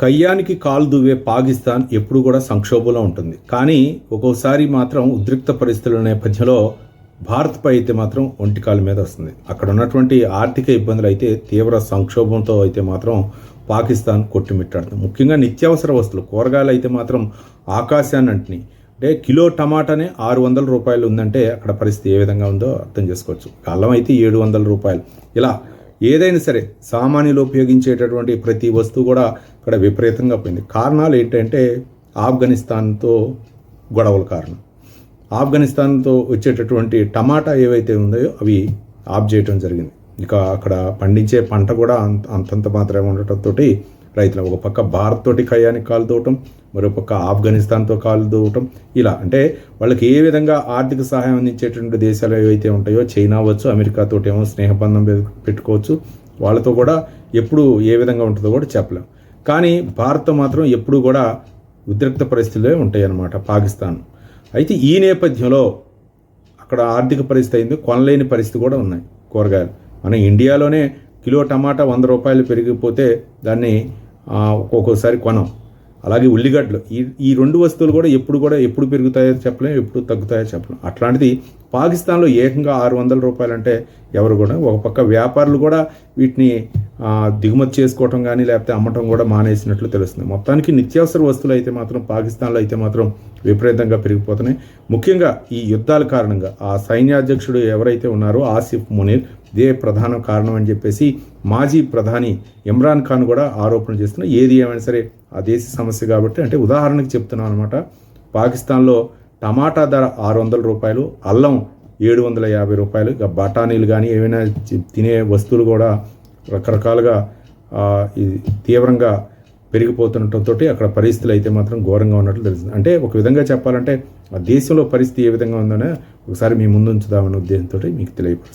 కయ్యానికి కాలు దువ్వే పాకిస్తాన్ ఎప్పుడు కూడా సంక్షోభంలో ఉంటుంది. కానీ ఒక్కోసారి మాత్రం ఉద్రిక్త పరిస్థితుల నేపథ్యంలో భారత్పై అయితే మాత్రం ఒంటికాల మీద వస్తుంది. అక్కడ ఉన్నటువంటి ఆర్థిక ఇబ్బందులు అయితే తీవ్ర సంక్షోభంతో అయితే మాత్రం పాకిస్తాన్ కొట్టుమిట్టాడుతుంది. ముఖ్యంగా నిత్యావసర వస్తువులు కూరగాయలు అయితే మాత్రం ఆకాశాన్ని అంటున్నాయి. అంటే కిలో టమాటానే ఆరు వందల రూపాయలు ఉందంటే అక్కడ పరిస్థితి ఏ విధంగా ఉందో అర్థం చేసుకోవచ్చు. అల్లం అయితే ఏడు వందల రూపాయలు. ఇలా ఏదైనా సరే సామాన్యులు ఉపయోగించేటటువంటి ప్రతి వస్తువు కూడా ఇక్కడ విపరీతంగా పోయింది. కారణాలు ఏంటంటే ఆఫ్ఘనిస్తాన్తో గొడవల కారణం. ఆఫ్ఘనిస్తాన్తో వచ్చేటటువంటి టమాటా ఏవైతే ఉందో అవి ఆఫ్ చేయటం జరిగింది. ఇక అక్కడ పండించే పంట కూడా అంత అంతంత మాత్రమే ఉండటంతో రైతులు ఒక పక్క భారత్ తోటి ఖయానికి కాలు దూవటం మరో పక్క ఆఫ్ఘనిస్తాన్తో కాలు దూవటం ఇలా. అంటే వాళ్ళకి ఏ విధంగా ఆర్థిక సహాయం అందించేటువంటి దేశాలు ఏవైతే ఉంటాయో చైనా అవ్వచ్చు అమెరికాతోటి ఏమో స్నేహబంధం పెట్టుకోవచ్చు వాళ్ళతో కూడా ఎప్పుడు ఏ విధంగా ఉంటుందో కూడా చెప్పలేం. కానీ భారత్ మాత్రం ఎప్పుడు కూడా ఉద్రిక్త పరిస్థితులే ఉంటాయన్నమాట పాకిస్తాన్. అయితే ఈ నేపథ్యంలో అక్కడ ఆర్థిక పరిస్థితి అయింది కొనలేని పరిస్థితి కూడా ఉన్నాయి కూరగాయలు. మన ఇండియాలోనే కిలో టమాటా వంద రూపాయలు పెరిగిపోతే దాన్ని ఒక్కొక్కసారి కొనం. అలాగే ఉల్లిగడ్డలు. ఈ ఈ రెండు వస్తువులు కూడా ఎప్పుడు కూడా ఎప్పుడు పెరుగుతాయో చెప్పలేం ఎప్పుడు తగ్గుతాయో చెప్పలేం. అట్లాంటిది పాకిస్తాన్లో ఏకంగా ఆరు వందల రూపాయలు అంటే ఎవరు కూడా ఒక పక్క వ్యాపారులు కూడా వీటిని దిగుమతి చేసుకోవటం కానీ లేకపోతే అమ్మటం కూడా మానేసినట్లు తెలుస్తుంది. మొత్తానికి నిత్యావసర వస్తువులు అయితే మాత్రం పాకిస్తాన్లో అయితే మాత్రం విపరీతంగా పెరిగిపోతున్నాయి. ముఖ్యంగా ఈ యుద్ధాల కారణంగా ఆ సైన్యాధ్యక్షుడు ఎవరైతే ఉన్నారో ఆసిఫ్ మునీర్ ఇదే ప్రధాన కారణం అని చెప్పేసి మాజీ ప్రధాని ఇమ్రాన్ ఖాన్ కూడా ఆరోపణ చేస్తున్నారు. ఏది ఏమైనా సరే ఆ దేశ సమస్య కాబట్టి అంటే ఉదాహరణకు చెప్తున్నాను అనమాట పాకిస్తాన్లో టమాటా ధర ఆరు వందల రూపాయలు అల్లం ఏడు వందల యాభై రూపాయలు ఇక బఠానీలు కానీ ఏమైనా తినే వస్తువులు కూడా రకరకాలుగా తీవ్రంగా పెరిగిపోతుండటంతో అక్కడ పరిస్థితులు అయితే మాత్రం ఘోరంగా ఉన్నట్లు తెలుస్తుంది. అంటే ఒక విధంగా చెప్పాలంటే ఆ దేశంలో పరిస్థితి ఏ విధంగా ఉందనే ఒకసారి మీ ముందు ఉంచుదామనే ఉద్దేశంతో మీకు తెలియపరుస్తుంది